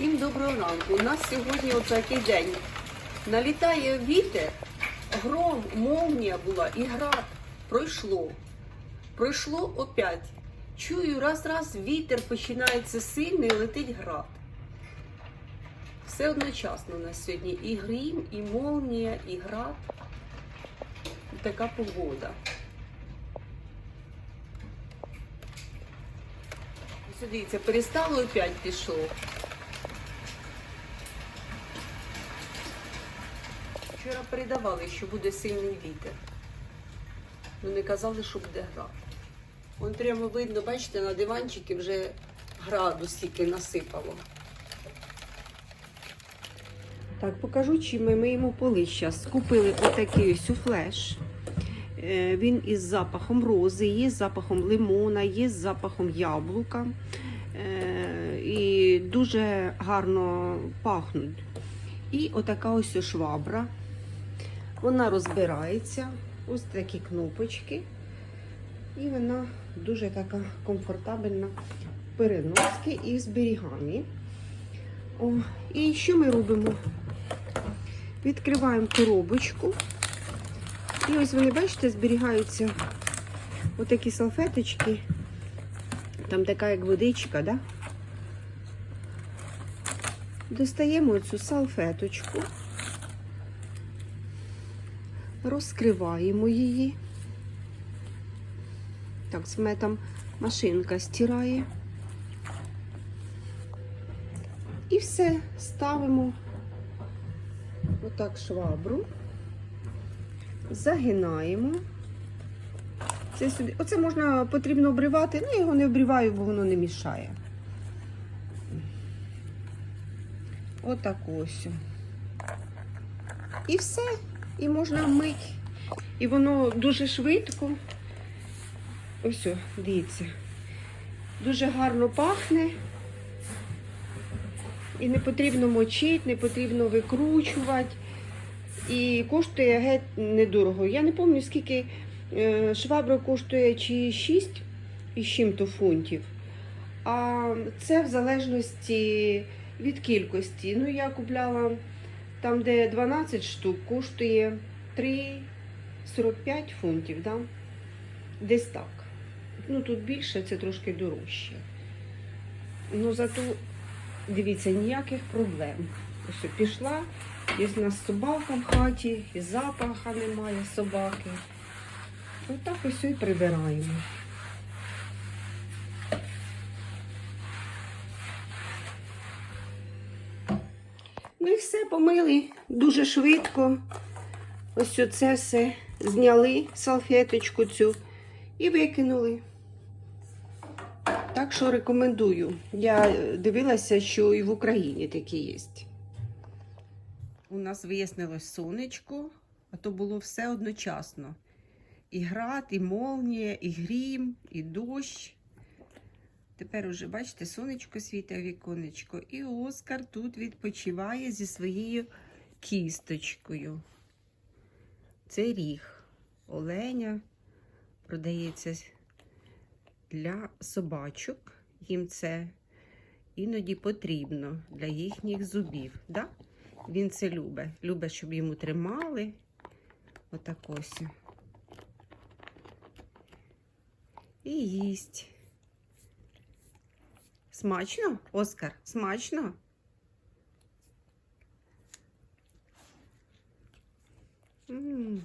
Всім доброго ранку. У нас сьогодні отакий день. Налітає вітер, гром, молнія була і град. Пройшло. Пройшло опять. Чую, раз-раз вітер починається сильний, летить град. Все одночасно у нас сьогодні. І грім, і молнія, і град. Така погода. Дивіться, перестало опять пішло. Вчора передавали, що буде сильний вітер. Вони казали, що буде град. Вон прямо видно, бачите, на диванчики вже граду стільки насипало. Так, покажу, чим ми миємо поли зараз. Купили отакий ось суфлеш. Е, Він із запахом рози, є з запахом лимона, є з запахом яблука. Е, І дуже гарно пахнуть. І отака ось швабра. Вона розбирається. Ось такі кнопочки. І вона дуже така комфортабельна в переноски і в. О, і що ми робимо? Відкриваємо коробочку. І ось вони, бачите, зберігаються отакі салфеточки. Там така як водичка, да? Достаємо цю салфеточку, розкриваємо її. Так, з мене там машинка стирає. І все, ставимо отак швабру, загинаємо. Це сюди. Оце можна потрібно обривати, ну я його не обриваю, бо воно не мішає. Отак ось. І все. І можна мити. І воно дуже швидко. Ось, о, дивіться. Дуже гарно пахне. І не потрібно мочити, не потрібно викручувати. І коштує геть недорого. Я не пам'ятаю, скільки е, швабра коштує чи 6 із чим-то фунтів. А це в залежності від кількості. Ну, я купляла там, де 12 штук, коштує 3,45 фунтів. Да? Десь так. Ну, тут більше, це трошки дорожче. Ну, зато, дивіться, ніяких проблем. Ось пішла, є в нас собака в хаті, і запаха немає собаки. Отак ось і прибираємо. Ну і все помили дуже швидко. Ось це все зняли салфеточку цю і викинули. Так що рекомендую. Я дивилася, що і в Україні такі є. У нас вияснилось сонечко, а то було все одночасно. І град, і молнія, і грім, і дощ. Тепер уже, бачите, сонечко світить віконечко. І Оскар тут відпочиває зі своєю кісточкою. Це ріг. Оленя продається для собачок. Їм це іноді потрібно для їхніх зубів. Да? Він це любить. Любить, щоб йому тримали. Отак ось. І їсть. Смачно, Оскар? Смачно? М.